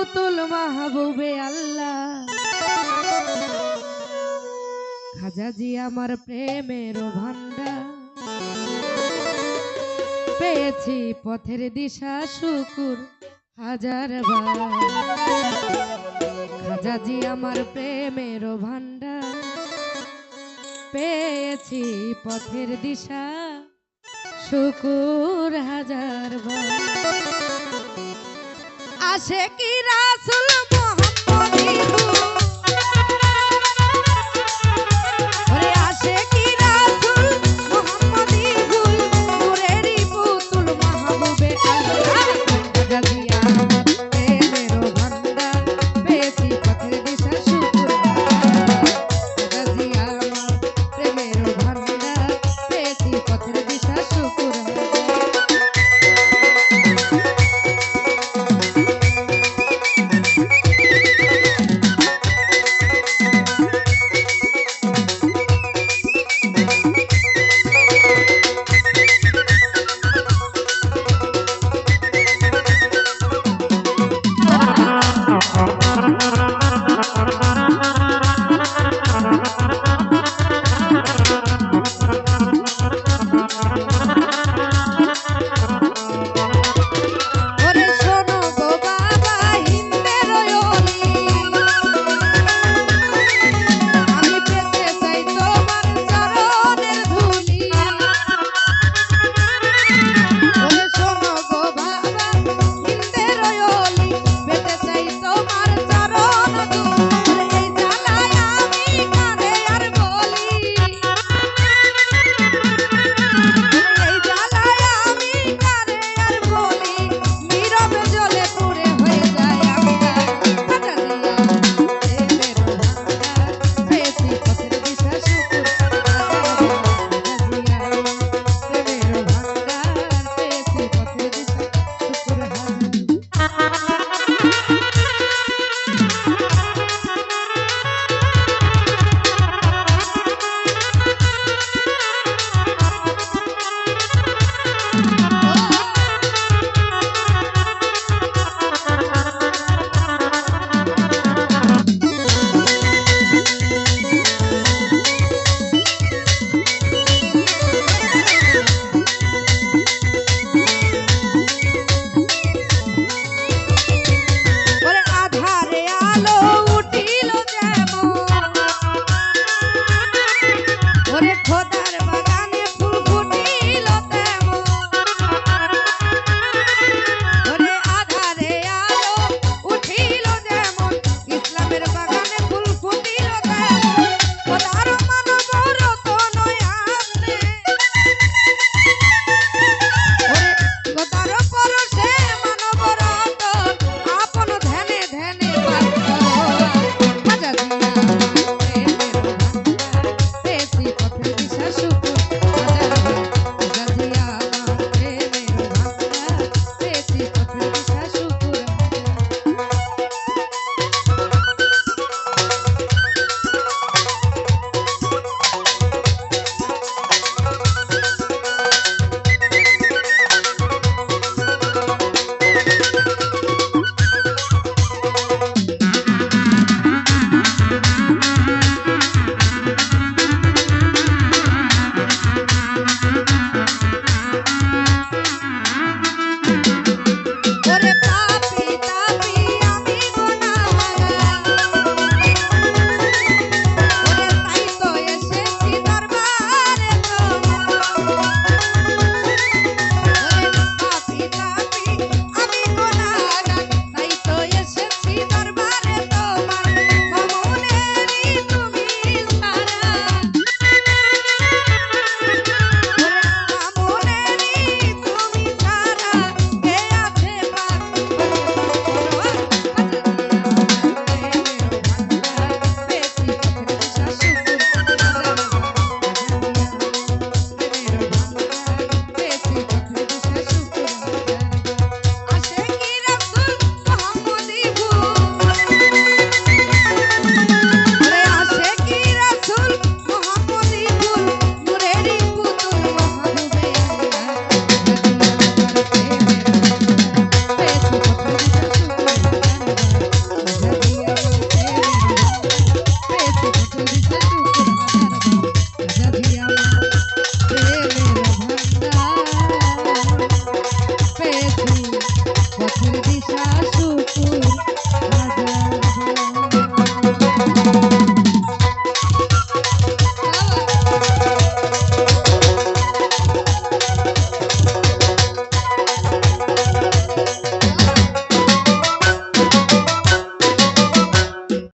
পুতুল মাহবুবে আল্লাহ। খাজাজি আমার প্রেমের ভান্ডার পেয়েছি পথের দিশা শুকুর হাজার বার। খাজাজি আমার প্রেমের ভান্ডার পেয়েছি পথের দিশা শুকুর হাজার বার। আসে কি রাসুল মোহাম্মদী? ওরে